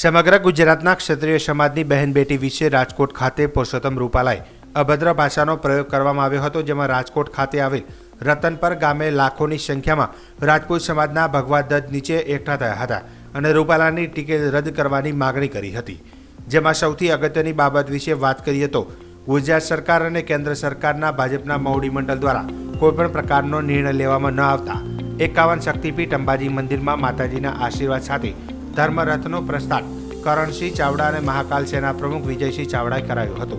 સમગ્ર ગુજરાતના ક્ષત્રિય સમાજની બહેન બેટી વિશે રાજકોટ ખાતે પુરુષોત્તમ રૂપાલાએ અભદ્ર ભાષાનો પ્રયોગ કરવામાં આવ્યો હતો, જેમાં રાજકોટ ખાતે આવેલ રતનપર ગામે લાખોની સંખ્યામાં રાજપૂત સમાજના ભગવા દત્ત નીચે એકઠા થયા હતા અને રૂપાલાની ટિકિટ રદ કરવાની માગણી કરી હતી. જેમાં સૌથી અગત્યની બાબત વિશે વાત કરીએ તો, ગુજરાત સરકાર અને કેન્દ્ર સરકારના ભાજપના મોવડી મંડળ દ્વારા કોઈપણ પ્રકારનો નિર્ણય લેવામાં ન આવતા એકાવન શક્તિપીઠ અંબાજી મંદિરમાં માતાજીના આશીર્વાદ સાથે ધર્મરથનો પ્રસ્થાન. કરણસિંહ ચાવડા અને મહાકાલ સેના પ્રમુખ વિજયસિંહ ચાવડાએ કરાયો હતો.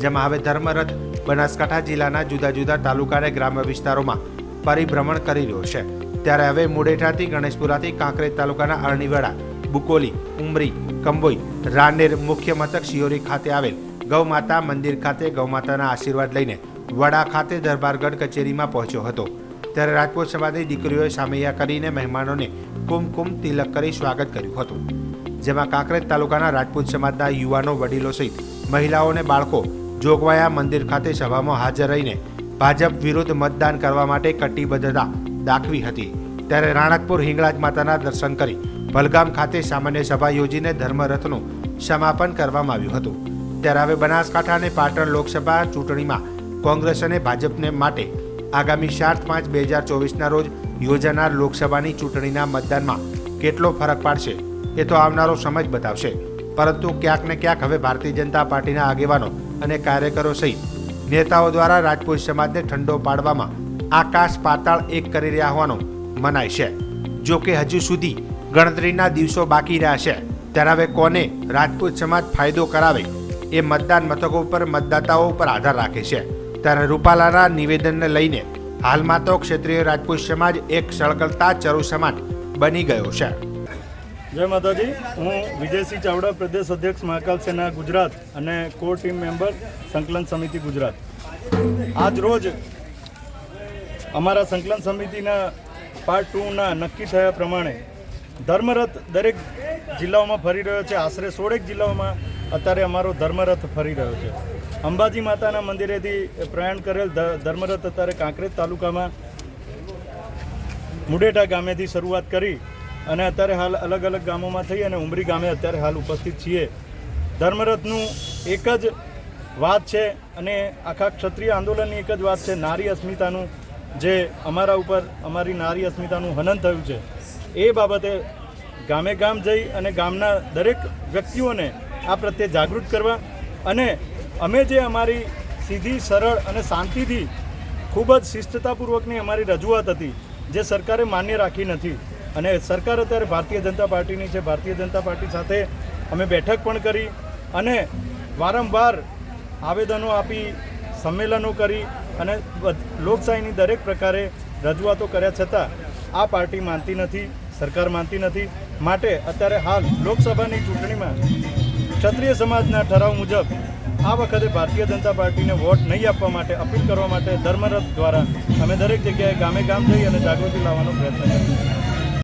જેમાં હવે ધર્મરથ બનાસકાંઠા જિલ્લાના જુદા જુદા તાલુકા અને ગ્રામ્ય વિસ્તારોમાં પરિભ્રમણ કરી રહ્યો છે. ત્યારે હવે મુડેઠાથી ગણેશપુરાથી કાંકરેજ તાલુકાના અરણીવાડા, બુકોલી, ઉમરી, કંબોઈ, રાનેર મુખ્ય મથક શિયોરી ખાતે આવેલ ગૌમાતા મંદિર ખાતે ગૌમાતાના આશીર્વાદ લઈને વડા ખાતે દરબારગઢ કચેરીમાં પહોંચ્યો હતો. ત્યારે રાજપૂત સમાજની દીકરીઓએ સામૈયા કરીને મહેમાનોને કુમકુમ તિલક કરી સ્વાગત કર્યું હતું, જેમાં કાંકરેજ તાલુકાના રાજપૂત સમાજના યુવાનો વડીલો સહિત મહિલાઓ અને બાળકો જોગવાયા મંદિર ખાતે સભામાં હાજર રહીને ભાજપ વિરુદ્ધ મતદાન કરવા માટે કટિબદ્ધતા દાખવી હતી. ત્યારે રાણકપુર હિંગળાજ માતાના દર્શન કરી ભલગામ ખાતે સામાન્ય સભા યોજીને ધર્મરથનું સમાપન કરવામાં આવ્યું હતું. ત્યારે હવે બનાસકાંઠા અને પાટણ લોકસભા ચૂંટણીમાં કોંગ્રેસ અને ભાજપને માટે આગામી સાત પાંચ બે હજાર ચોવીસના રોજ યોજાનાર લોકસભાની ચૂંટણીના મતદાનમાં કેટલો ફરક પાડશે એ તો આવનારો સમય બતાવશે. પરંતુ ક્યાંક ને ક્યાંક હવે ભારતીય જનતા પાર્ટીના આગેવાનો અને કાર્યકરો સહિત નેતાઓ દ્વારા રાજપૂત સમાજને ઠંડો પાડવામાં આકાશ પાતાળ એક કરી રહ્યા હોવાનું મનાય છે. જો કે હજુ સુધી ગણતરીના દિવસો બાકી રહ્યા છે. ત્યારે હવે કોને રાજપૂત સમાજ ફાયદો કરાવે એ મતદાન મથકો ઉપર મતદાતાઓ ઉપર આધાર રાખે છે. ત્યારે રૂપાલાના નિવેદનને લઈને હાલમાં તો ક્ષેત્રીય રાજપૂત સમાજ એક સળગલતા ચરુ સમાન બની ગયો છે. જય માતાજી, હું વિજયસિંહ ચાવડા, પ્રદેશ અધ્યક્ષ, મહાકાલ સેના ગુજરાત અને કોર ટીમ મેમ્બર, સંકલન સમિતિ ગુજરાત. આજ રોજ અમારા સંકલન સમિતિના પાર્ટ ટુના નક્કી થયા પ્રમાણે ધર્મરથ દરેક જિલ્લાઓમાં ફરી રહ્યો છે. આશરે સોળેક જિલ્લાઓમાં અત્યારે અમારો ધર્મરથ ફરી રહ્યો છે. અંબાજી માતાના મંદિરેથી પ્રયાણ કરેલ ધર્મરથ અત્યારે કાંકરેજ તાલુકામાં મુડેટા ગામેથી શરૂઆત કરી અને અત્યારે હાલ અલગ અલગ ગામોમાં થઈ અને ઉમરી ગામે અત્યારે હાલ ઉપસ્થિત છીએ. ધર્મરથનું એક જ વાત છે અને આખા ક્ષત્રિય આંદોલનની એક જ વાત છે, નારી અસ્મિતાનું, જે અમારા ઉપર, અમારી નારી અસ્મિતાનું હનન થયું છે. એ બાબતે ગામે ગામ જઈ અને ગામના દરેક વ્યક્તિઓને આ પ્રત્યે જાગૃત કરવા અને અમે જે અમારી સીધી, સરળ અને શાંતિથી ખૂબ જ શિસ્તતાપૂર્વકની અમારી રજૂઆત હતી, જે સરકારે માન્ય રાખી નથી. અને સરકાર અત્યારે ભારતીય જનતા પાર્ટીની છે. ભારતીય જનતા પાર્ટી સાથે અમે બેઠક પણ કરી અને વારંવાર આવેદનો આપી, સંમેલનો કરી અને લોકશાહીની દરેક પ્રકારે રજૂઆતો કર્યા છતાં આ પાર્ટી માનતી નથી, સરકાર માનતી નથી. માટે અત્યારે હાલ લોકસભાની ચૂંટણીમાં ક્ષત્રિય સમાજના ઠરાવ મુજબ આ વખતે ભારતીય જનતા પાર્ટીને વોટ નહીં આપવા માટે અપીલ કરવા માટે ધર્મરથ દ્વારા અમે દરેક જગ્યાએ ગામે ગામ જઈ અને જાગૃતિ લાવવાનો પ્રયત્ન છીએ.